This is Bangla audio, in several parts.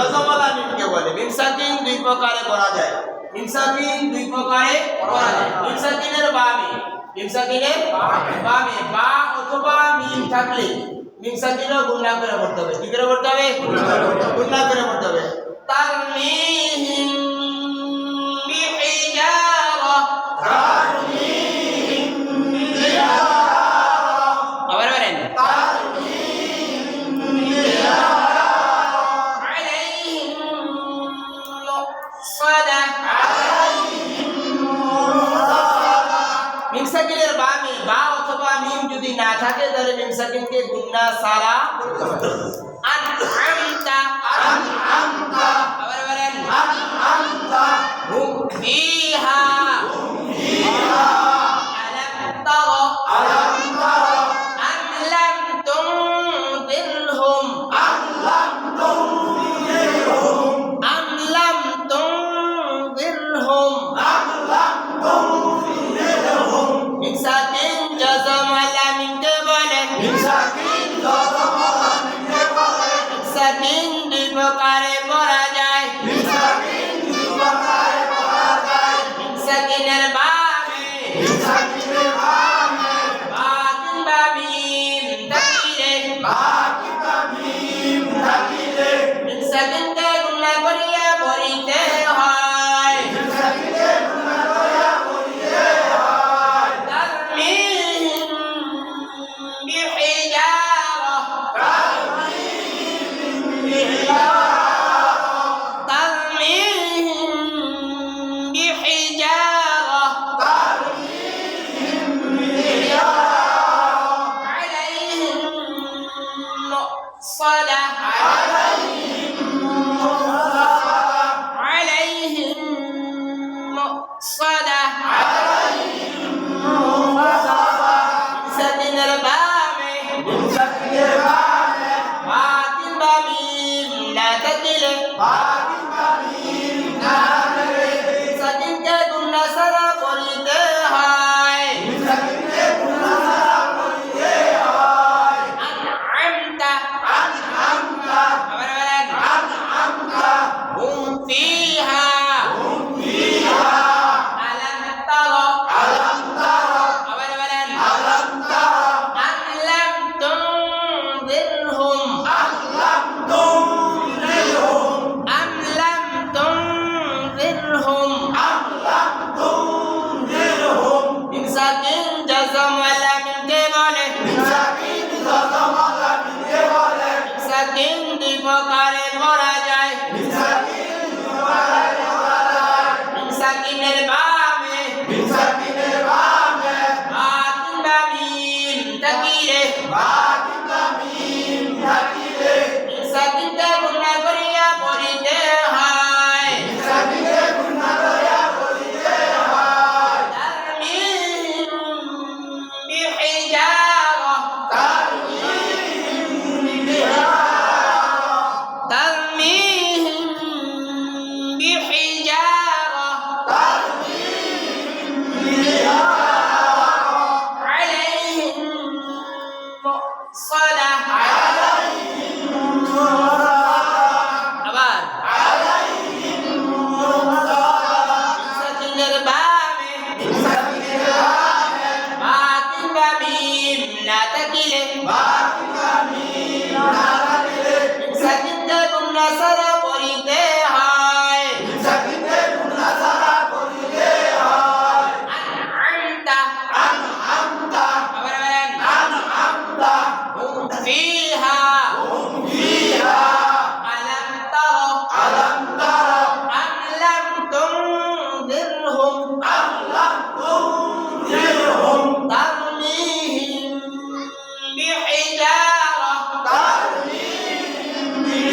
জজমাল বলে। মিনসাকিন দুই প্রকারে করা যায়। মিনসাকিন দুই প্রকারে করা যায়। মিনসাকিনের বামে মিনসাকিনের বামে বা অথবা মিম থাকলে মিনসাকিনও গুণা করে পড়তে হবে। কি করে পড়তে হবে? গুণনা করে পড়তে হবে। তার মিহিম বিহিজারা के दुगना सारा। ta তিন প্রকারে ভরা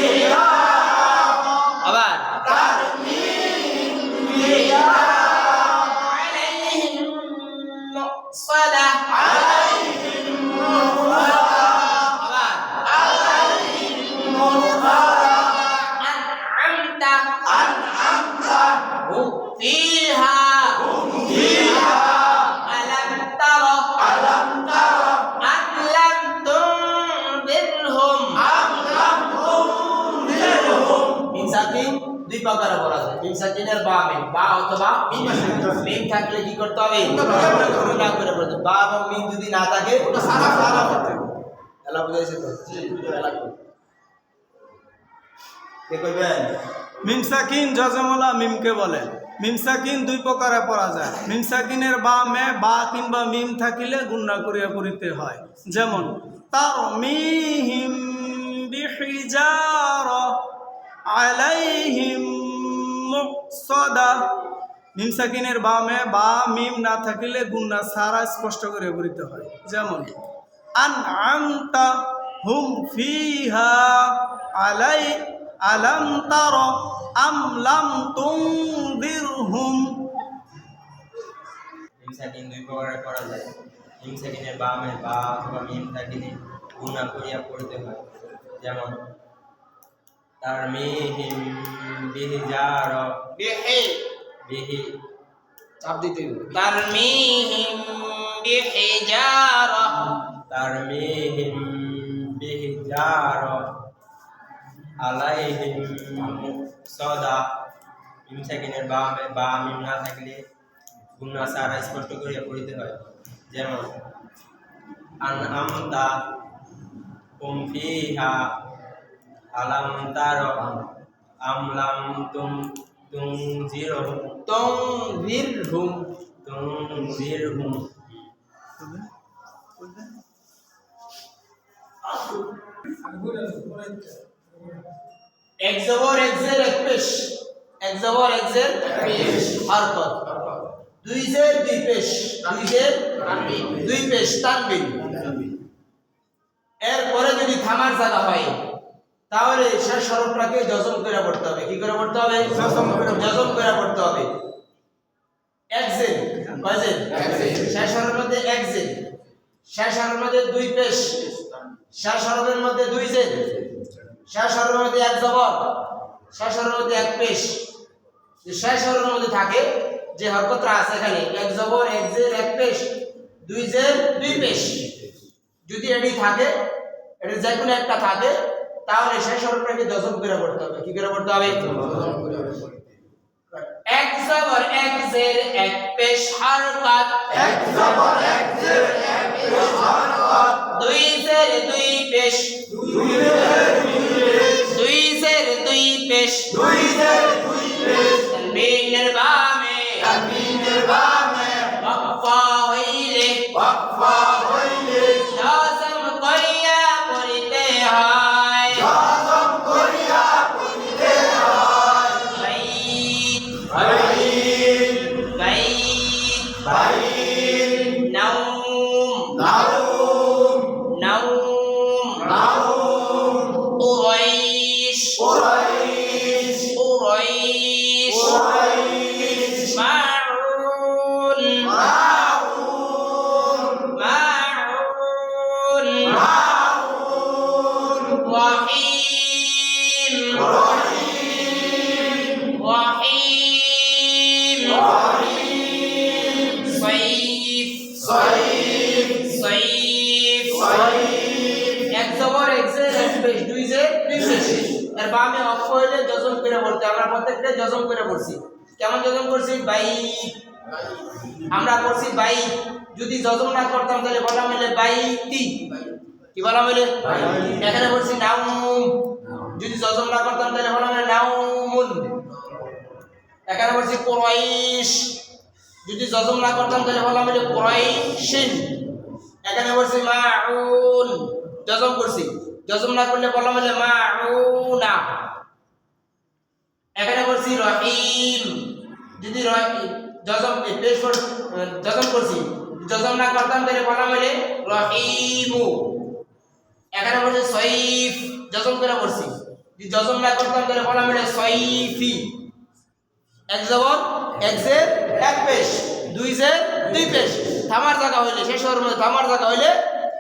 Senhor. সাকিন দুই প্রকারে যায় মিম সাকিনের বা মিম বা অথবা মিম মিম থাকলে কি করতে হবে? গুণা করে পড়তে বা এবং মিম যদি না থাকে এলা বুঝাইছে তো? এলা কই। কে কইবেন? মিম সাকিন জজমলা মিমকে বলে। মিম সাকিন দুই প্রকারে পড়া যায় মিম সাকিনের বা মে বা কিংবা মিম থাকিলে গুণনা করিয়া পড়িতে হয়। যেমন তার মিহিম বিহিজার। আলাইহিম মুকসাদা মিম সাকিনের বা মে বা মিম না থাকিলে গুণনা সারা স্পষ্ট করে পড়িতে হয়। যেমন, আন আমতা হুম ফিহা আলাই আলম তার আম লাম তুনদিরহুম। মিম সাকিন দুই প্রকারে করা যায়। মিম বামে বা অথবা মিম সাকিনে গুণা করিয়া পড়তে হয়। যেমন তার মিহিম বিহি। বিহি। বিহি চাপ দিতে তারমিহিম বিহিজারা। তার মিহিম বিহি যার আলাইহিম সদা মিম সাকিনের বামে বা মিম না থাকলে গুণা সারা স্পষ্ট করিয়া পড়িতে হয়। যেমন আন আমতা হুম ফিহা আলাম তার আম লাম তুম তুম জিরো তুনজিরহুম তুম জিরহুম এক জবর, এক জের, এক এক এক পেশ। দুই জের, দুই পেশ। দুই জের দুই পেশ, তানবিন। এরপরে যদি থামার জায়গা হয় তাহলে শেষ হরফটাকে জজম করে পড়তে হবে। কি করে পড়তে হবে? জজম করে পড়তে হবে। শেষ মধ্যে শেষ মধ্যে দুই পেশ। শেষ মধ্যে দুই শেষ মধ্যে এক জবর। শেষ হরফের মধ্যে এক পেশ। শেষ মধ্যে থাকে যে হরকতটা আছে এখানে এক জবর এক জের এক পেশ দুই জের দুই পেশ। যদি এটি থাকে এটা যে কোনো একটা থাকে তাহলে শেষ হরফটাকে দশম করে পড়তে হবে? কি করে পড়তে হবে? এক জবর এক জের এক পেশ হরকত। এক জবর এক জের এক পেশ হরকত। দুই জের দুই পেশ। দুই জের দুই পেশ। দুই জের দুই পেশ। দুই জের দুই পেশ। তানবিনের বামে তানবিনের বামে ওয়াকফা হইলে। ওয়াকফা করে পড়তে আমরা প্রত্যেকটা যজম করে পড়ছি। কেমন যজম করছি? বাই। আমরা পড়ছি বাই। যদি যজম না করতাম তাহলে বলা হইলে বাইতি কি বলা হইলে? এখানে পড়ছি নাউম। যদি যজম না করতাম তাহলে বলা হইলে নাউমুন। এখানে পড়ছি কুরাইশ। যদি যজম না করতাম তাহলে বলা হইলে কুরাইশিন। এখানে বলছি মাউন। জজম করছি। জজম না করলে বলা হলে মাউনা। এখানে বলছি রহিম। যদি পেশ কর করছি জজম না করতাম তাহলে বলা হলে রহিমু। এখানে বলছি সৈফ জজম করে বলছি। যদি জজম না করতাম তাহলে বলা হলে সৈফি এক জবর এক জের এক পেশ দুই জের দুই পেশ। থামার জায়গা হইলে শেষ হওয়ার মধ্যে থামার জায়গা হইলে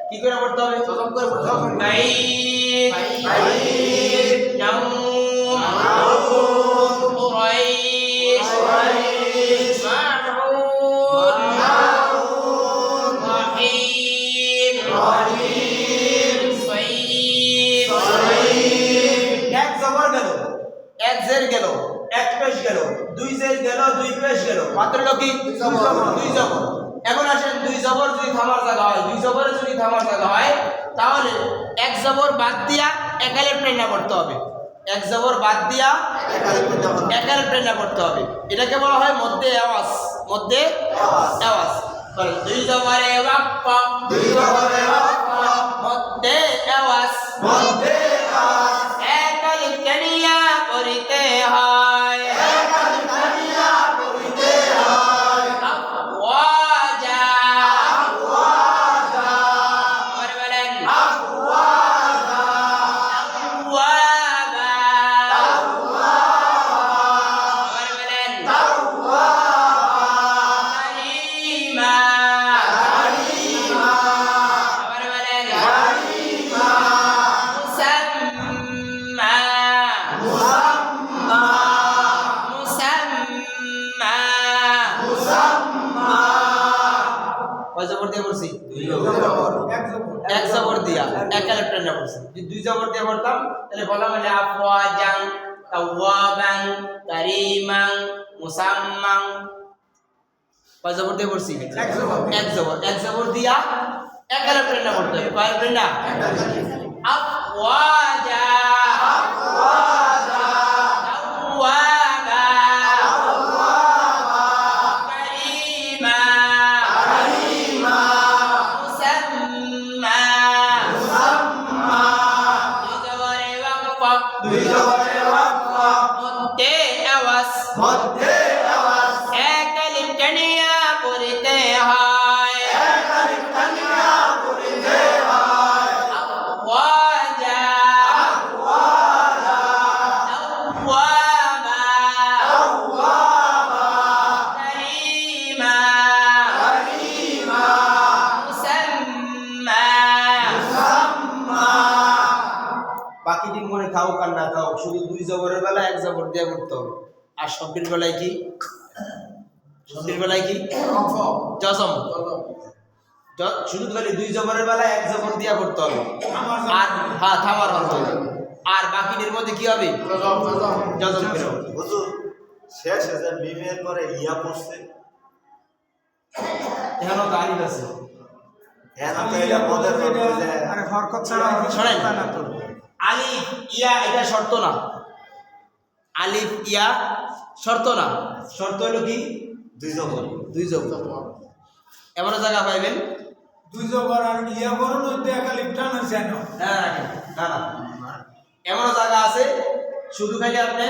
কি করে পড়তে হবে? খতম করে পড়তে হবে। পেশ গেল। দুই জের গেল দুই পেশ গেল। মাত্র কি? দুই জবর এখন আসেন দুই জবর যদি থামার জায়গা হয় দুই জবরে যদি থামার জায়গা হয় তাহলে এক জবর বাদ দিয়া একালে প্রেরণা করতে হবে। এক জবর বাদ দিয়া একালে প্রেরণা করতে হবে। এটাকে বলা হয় মধ্যে আওয়াজ। মধ্যে আওয়াজ। দুই জবরে বাপ্পা দুই জবরে বাপ্পা মধ্যে আওয়াজ। একাল এক ক্যারেক্টার না পড়ছি যদি দুই জবর দিয়ে পড়তাম তাহলে বলা মানে আফওয়াজান তাওয়াবান কারিমান মুসাম্মান কয় জবর দিয়ে পড়ছি? এক জবর এক জবর এক জবর দিয়া এক ক্যারেক্টার না পড়তে হবে কয় ক্যারেক্টার আফওয়াজা আর শব্দের বেলায় কি? শব্দের বেলায় কি? জজম। শুধু খালি দুই জবরের বেলায় এক জবর দিয়া করতে হবে। আর হ্যাঁ থামার অর্থ আর বাকিদের মধ্যে কি হবে? জজম করে হবে। হুজুর শেষ হাজার মিমের পরে ইয়া পড়ছে। এখানেও তো আছে। হ্যাঁ না তো এটা পদের মধ্যে যে আরে হরকত ছাড়া শোনেন। তো। আলিফ ইয়া এটা শর্ত না। আলিফ ইয়া শর্ত না? শর্ত হলো কি? দুই জবর। দুই জবর। এমন জায়গা পাইবেন? দুই জবর আর ইয়া করুন ওইতে একা লিপটান হয়েছে না। না রাখেন না না এমন জায়গা আছে শুধু খালি আপনি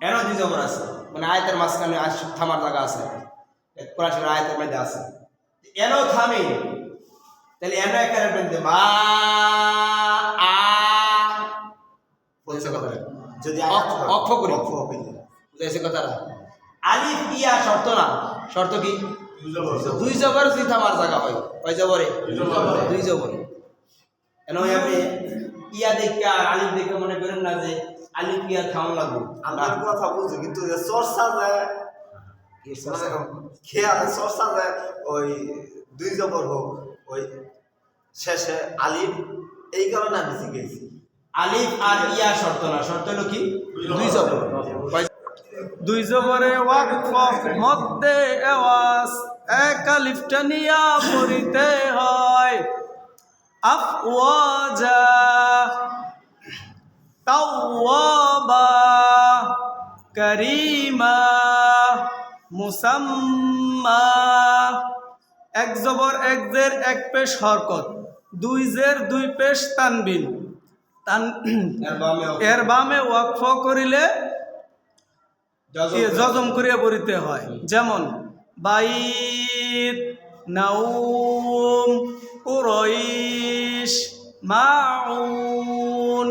এন দুই জবর আছে। মানে আয়তের মাঝখানে থামার জায়গা আছে। কোরআন শরীফের আয়তের মধ্যে আছে। এনও থামি তাহলে এন একারে বলতে মা আ বুঝেছে কথা যদি অক্ষ- করি। অক্ষ। বুঝেছে কথাটা? আলিফ ইয়া শর্ত না। শর্ত কি? দুই জবর। দুই যদি থামার জায়গা হয়। কয় জবরে? দুই জবরে। কেন আপনি ইয়া দেখে আলিফ দেখে মনে করেন না যে আলিফ ইয়া থাম লাগবে? আমার কথা বুঝছ কিন্তু যে চর্চা যে মানে খেয়াল চর্চা যায় ওই দুই জবর হোক ওই শেষে আলিফ এই কারণে আমি শিখেছি। আলিফ আর ইয়া শর্ত না শর্ত হলো কি? দুই জবর। দুই জবরে ওয়াকফ মধ্যে আওয়াজ এক আলিফ টানিয়া পড়িতে হয়। আফওয়াজা তাওয়াবা করিমা মুসাম্মা। এক জবর এক জের এক পেশ হরকত। দুই জের দুই পেশ তানবিন। তান এর বামে বামে ওয়াকফ করিলে জজম করিয়া পড়িতে হয়। যেমন বাইত নাউম কুরইশ মাউন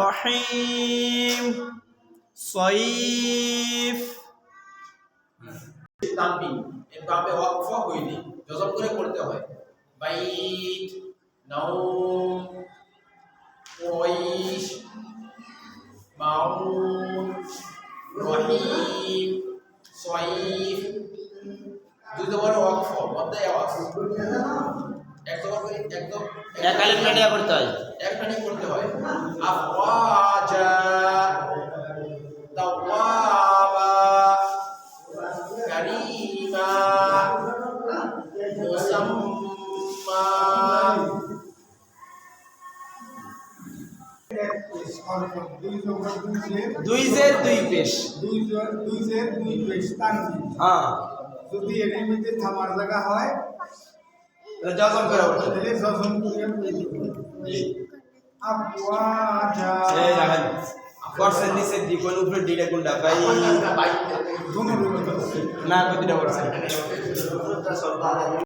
রহিম সয়িফ। তানবিন এর বাপে ওয়াকফ জজম করে পড়তে হয়। বাইত নাউম ওয়াইশ মাউন রহিম সয়িফ দুই জবরে ওয়াকফ মধ্যে আওয়াজ এক করে একদম এক করতে হয় এক করতে হয় আফওয়াজা দুই জের দুই পেশ। দুই জের দুই পেশ তানজিম হ্যাঁ। যদি এর মধ্যে থামার জায়গা হয় তাহলে জজম করে তাহলে জজম করে এই নিচে দি কোন উপরে ডিটা কোনটা? ভাই না কতিটা